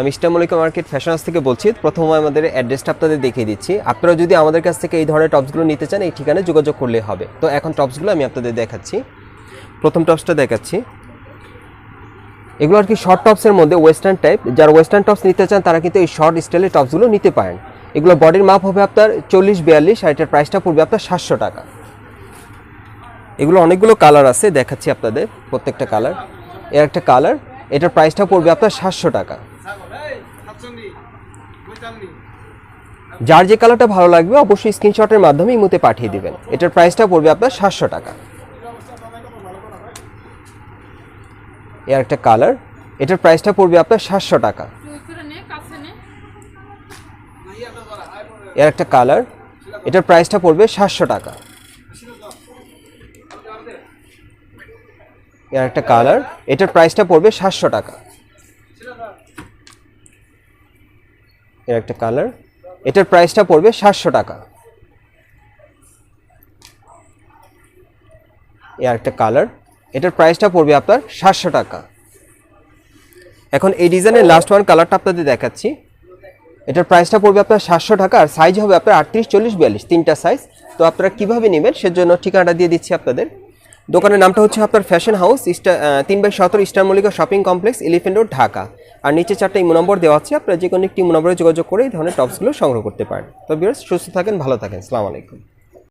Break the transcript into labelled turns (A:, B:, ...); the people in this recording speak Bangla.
A: আমি Eastern Mallika market fashion house থেকে বলছি। প্রথম আমাদের অ্যাড্রেসটা আপনাদের দেখিয়ে দিচ্ছি। আপনারা যদি আমাদের কাছ থেকে এই ধরনের টপসগুলো নিতে চান, এই ঠিকানায় যোগাযোগ করলে হবে। তো এখন টপসগুলো আমি আপনাদের দেখাচ্ছি। প্রথম টপসটা দেখাচ্ছি। এগুলো আর কি শর্ট টপসের মধ্যে ওয়েস্টার্ন টাইপ যারা ওয়েস্টার্ন টপস নিতে চান, তারা কিন্তু এই শর্ট স্টাইলের টপসগুলো নিতে পারেন। এগুলো বডির মাপ হবে আপনার চল্লিশ, বিয়াল্লিশ আর এটার প্রাইসটা পড়বে আপনার সাতশো টাকা। এগুলো অনেকগুলো কালার আছে, দেখাচ্ছি আপনাদের প্রত্যেকটা কালারের একটা কালার এটার প্রাইসটা পড়বে আপনার সাতশো টাকা। যার যে কালারটা ভালো লাগবে, অবশ্যই স্ক্রিনশটের মাধ্যমে ইমুতে পাঠিয়ে দিবেন। এটার প্রাইসটা পড়বে আপনার সাতশো টাকা। এর একটা কালার এটার প্রাইসটা পড়বে আপনার সাতশো টাকা। এর একটা কালার এটার প্রাইসটা পড়বে সাতশো টাকা। এর একটা কালার এটার প্রাইসটা পড়বে সাতশো টাকা। এর একটা কালার। এটার প্রাইসটা পড়বে সাতশো টাকা। এর একটা কালার। এটার প্রাইসটা পড়বে আপনার সাতশো টাকা। এখন এই ডিজাইনের লাস্ট ওয়ান কালারটা আপনাদের দেখাচ্ছি। এটার প্রাইসটা পড়বে আপনার সাতশো টাকা আর সাইজ হবে আপনার আটত্রিশ, চল্লিশ, বিয়াল্লিশ, তিনটা সাইজ তো আপনারা কীভাবে নেবেন সেজন্য ঠিকানাটা দিয়ে দিচ্ছি আপনাদের। দোকানের নামটা হচ্ছে আপনার ফ্যাশন হাউস ইস্টার তিন বাই সতেরো Eastern Mallika shopping complex elephant road Dhaka. আর নিচে চারটা ইমো নম্বর দেওয়া আছে, আপনারা যে কোনো একটি ইমো নম্বরে যোগাযোগ করে এই ধরনের টপসগুলো সংগ্রহ করতে পারেন। তো বিয়ার্স সুস্থ থাকেন, ভালো থাকেন। আলাইকুম।